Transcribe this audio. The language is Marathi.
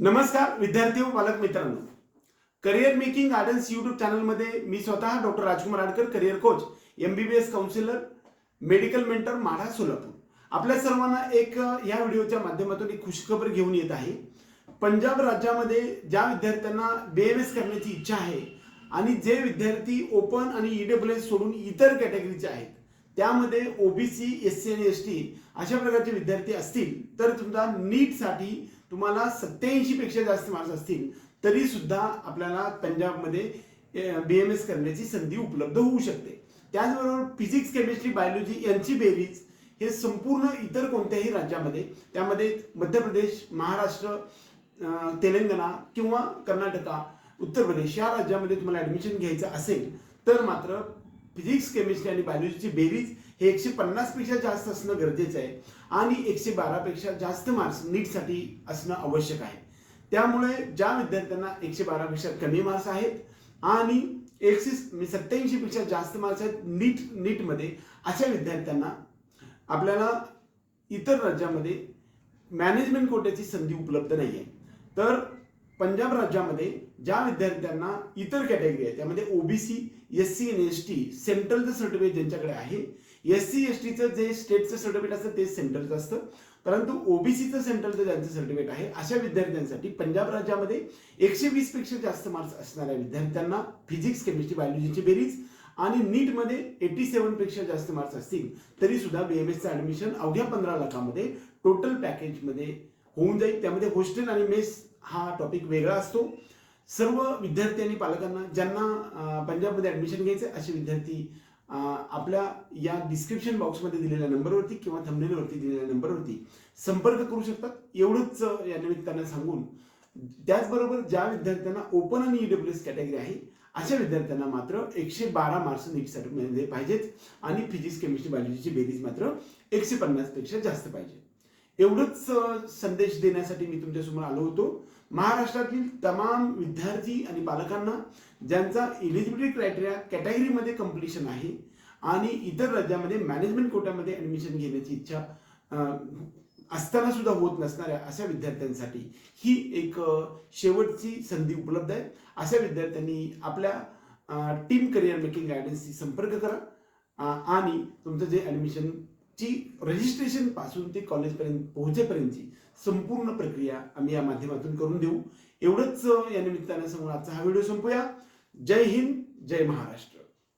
नमस्कार विद्यार्थी व पालक मित्रांनो. करिअर मेकिंग गार्डन्स युट्यूब चॅनलमध्ये मी स्वतः doctor Rajkumar Adkar career coach M B B S counsellor medical mentor Madha Solapur. आपल्या सर्वांना एक या व्हिडिओच्या माध्यमातून एक खुशखबर घेऊन येत आहे. पंजाब राज्यामध्ये ज्या विद्यार्थ्यांना बी एम एस करण्याची इच्छा आहे आणि जे विद्यार्थी ओपन आणि ई डब्ल्यू एस सोडून इतर कॅटेगरीचे आहेत त्यामध्ये ओबीसी एस सी आणि एस टी अशा प्रकारचे विद्यार्थी असतील तर तुमचा नीटसाठी तुम्हाला सत्याऐंशी पेक्षा जास्त मार्क्स असतील तरी सुद्धा आपल्याला पंजाबमध्ये बी एम एस करण्याची संधी उपलब्ध होऊ शकते. त्याचबरोबर फिजिक्स केमिस्ट्री बायोलॉजी यांची बेरीज हे संपूर्ण इतर कोणत्याही राज्यामध्ये त्यामध्ये मध्य प्रदेश महाराष्ट्र तेलंगणा किंवा कर्नाटका उत्तर प्रदेश या राज्यामध्ये तुम्हाला ऍडमिशन घ्यायचं असेल तर मात्र फिजिक्स केमिस्ट्री आणि बायोलॉजीची बेरीज हे एकशे पन्नासपेक्षा जास्त असणं गरजेचं आहे आणि एकशे बारापेक्षा जास्त मार्क्स नीटसाठी असणं आवश्यक आहे. त्यामुळे ज्या विद्यार्थ्यांना एकशे बारापेक्षा कमी मार्क्स आहेत आणि एकशे सत्याऐंशीपेक्षा जास्त मार्क्स आहेत नीट नीटमध्ये अशा विद्यार्थ्यांना आपल्याला इतर राज्यामध्ये मॅनेजमेंट कोट्याची संधी उपलब्ध नाही आहे तर पंजाब राज्यामध्ये ज्या विद्यार्थ्यांना इतर कॅटेगरी आहे त्यामध्ये ओबीसी एस सी आणि एस टी सेंट्रलचं सर्टिफिकेट ज्यांच्याकडे आहे एस सी एस टीचं जे स्टेटचं सर्टिफिकेट असतं ते सेंट्रलचं असतं. परंतु ओबीसीचं सेंट्रलचं ज्यांचं सर्टिफिकेट आहे अशा विद्यार्थ्यांसाठी पंजाब राज्यामध्ये एकशे वीसपेक्षा जास्त मार्क्स असणाऱ्या विद्यार्थ्यांना फिजिक्स केमिस्ट्री बायोलॉजीची बेरीज आणि नीटमध्ये एटी सेवनपेक्षा जास्त मार्क्स असतील तरी सुद्धा बी एम एसचं ऍडमिशन अवघ्या पंधरा लाखामध्ये टोटल पॅकेजमध्ये होऊन जाईल. त्यामध्ये हॉस्टेल आणि मेस हा टॉपिक वेगळा असतो. सर्व विद्यार्थी आणि पालकांना ज्यांना पंजाबमध्ये ऍडमिशन घ्यायचं असे विद्यार्थी आपल्या या डिस्क्रिप्शन बॉक्समध्ये दिलेल्या नंबरवरती किंवा थंबनेलवरती दिलेल्या नंबरवरती संपर्क करू शकतात. एवढंच या निमित्तानं सांगून. त्याचबरोबर ज्या विद्यार्थ्यांना ओपन आणि ईडब्ल्यू एस कॅटेगरी आहे अशा विद्यार्थ्यांना मात्र एकशे बारा मार्क्स नीटसाठी पाहिजेत. आणि फिजिक्स केमिस्ट्री बायोलॉजीची बेरीज मात्र एकशे पन्नासपेक्षा जास्त पाहिजे एवढंच संदेश देण्यासाठी मी तुमच्यासमोर आलो होतो. महाराष्ट्रातील तमाम विद्यार्थी आणि पालकांना ज्यांचा इलिजिबिलिटी क्रायटेरिया कॅटेगरीमध्ये कम्प्लिशन आहे आणि इतर राज्यामध्ये मॅनेजमेंट कोट्यामध्ये ॲडमिशन घेण्याची इच्छा असताना सुद्धा होत नसणाऱ्या अशा विद्यार्थ्यांसाठी ही एक शेवटची संधी उपलब्ध आहे. अशा विद्यार्थ्यांनी आपल्या टीम करिअर मेकिंग गायडन्सशी संपर्क करा. आणि तुमचं जे ॲडमिशन ॲडमिशनची रजिस्ट्रेशनपासून ते कॉलेजपर्यंत पोहोचेपर्यंतची संपूर्ण प्रक्रिया आम्ही या माध्यमातून करून देऊ. एवढंच या निमित्तानं समोर आजचा हा व्हिडिओ संपूया. जय हिंद जय महाराष्ट्र.